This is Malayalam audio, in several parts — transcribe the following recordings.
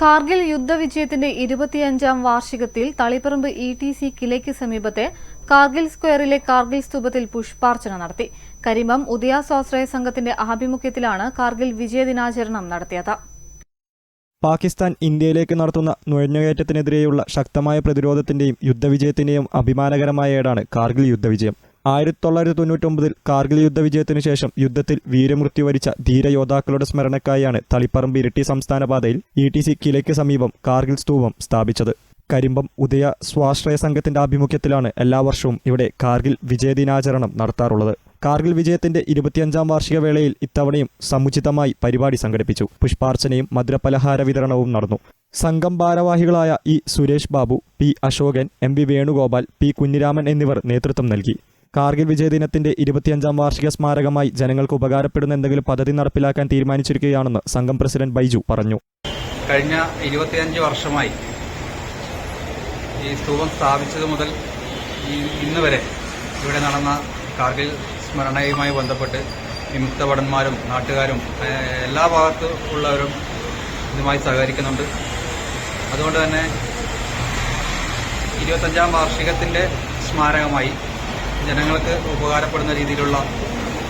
കാർഗിൽ യുദ്ധവിജയത്തിന്റെ ഇരുപത്തിയഞ്ചാം വാർഷികത്തിൽ തളിപ്പറമ്പ് ഇ ടി സി കിലയ്ക്ക് സമീപത്തെ കാർഗിൽ സ്ക്വയറിലെ കാർഗിൽ സ്തൂപത്തിൽ പുഷ്പാർച്ചന നടത്തി. കരിമം ഉദയ സ്വാശ്രയ സംഘത്തിന്റെ ആഭിമുഖ്യത്തിലാണ് കാർഗിൽ വിജയദിനാചരണം നടത്തിയത്. പാകിസ്ഥാൻ ഇന്ത്യയിലേക്ക് നടത്തുന്ന നുഴഞ്ഞുകയറ്റത്തിനെതിരെയുള്ള ശക്തമായ പ്രതിരോധത്തിന്റെയും യുദ്ധവിജയത്തിന്റെയും അഭിമാനകരമായ ഏടാണ് കാർഗിൽ യുദ്ധവിജയം. ആയിരത്തി തൊള്ളായിരത്തി തൊണ്ണൂറ്റൊമ്പതിൽ കാർഗിൽ യുദ്ധവിജയത്തിനു ശേഷം യുദ്ധത്തിൽ വീരമൃത്യു വരിച്ച ധീരയോദ്ധാക്കളുടെ സ്മരണക്കായാണ് തളിപ്പറമ്പ് ഇരിട്ടി സംസ്ഥാന പാതയിൽ ഇ ടി സി കിലയ്ക്ക് സമീപം കാർഗിൽ സ്തൂപം സ്ഥാപിച്ചത്. കരിമ്പം ഉദയ സ്വാശ്രയ സംഘത്തിന്റെ ആഭിമുഖ്യത്തിലാണ് എല്ലാ വർഷവും ഇവിടെ കാർഗിൽ വിജയദിനാചരണം നടത്താറുള്ളത്. കാർഗിൽ വിജയത്തിന്റെ ഇരുപത്തിയഞ്ചാം വാർഷിക വേളയിൽ ഇത്തവണയും സമുചിതമായി പരിപാടി സംഘടിപ്പിച്ചു. പുഷ്പാർച്ചനയും മധുരപലഹാര വിതരണവും നടന്നു. സംഘം ഭാരവാഹികളായ E Suresh Babu P Ashokan M V Venugopal P Kunhiraman എന്നിവർ നേതൃത്വം നൽകി. കാർഗിൽ വിജയ ദിനത്തിന്റെ ഇരുപത്തിയഞ്ചാം വാർഷിക സ്മാരകമായി ജനങ്ങൾക്ക് ഉപകാരപ്പെടുന്ന എന്തെങ്കിലും പദ്ധതി നടപ്പിലാക്കാൻ തീരുമാനിച്ചിരിക്കുകയാണെന്ന് സംഘം പ്രസിഡന്റ് ബൈജു പറഞ്ഞു. കഴിഞ്ഞ ഇരുപത്തിയഞ്ച് വർഷമായി ഈ സ്തൂപം സ്ഥാപിച്ചത് മുതൽ ഇന്ന് വരെ ഇവിടെ നടന്ന കാർഗിൽ സ്മരണയുമായി ബന്ധപ്പെട്ട് വിമുക്ത ഭടന്മാരും നാട്ടുകാരും എല്ലാ ഭാഗത്തു ഉള്ളവരും ഇതുമായി സഹകരിക്കുന്നുണ്ട്. അതുകൊണ്ട് തന്നെ ഇരുപത്തഞ്ചാം വാർഷികത്തിന്റെ സ്മാരകമായി ജനങ്ങൾക്ക് ഉപകാരപ്പെടുന്ന രീതിയിലുള്ള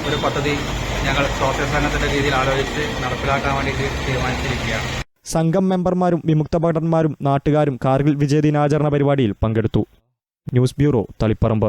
ഒരു പദ്ധതി ഞങ്ങൾ സ്വാസ്ഥ്യ സംഘത്തിന്റെ രീതിയിൽ ആലോചിച്ച് നടപ്പിലാക്കാൻ വേണ്ടിയിട്ട് തീരുമാനിച്ചിരിക്കുകയാണ്. സംഘം മെമ്പർമാരും വിമുക്ത ഭടന്മാരും നാട്ടുകാരും കാർഗിൽ വിജയ ദിനാചരണ പരിപാടിയിൽ പങ്കെടുത്തു. News bureau Taliparamba.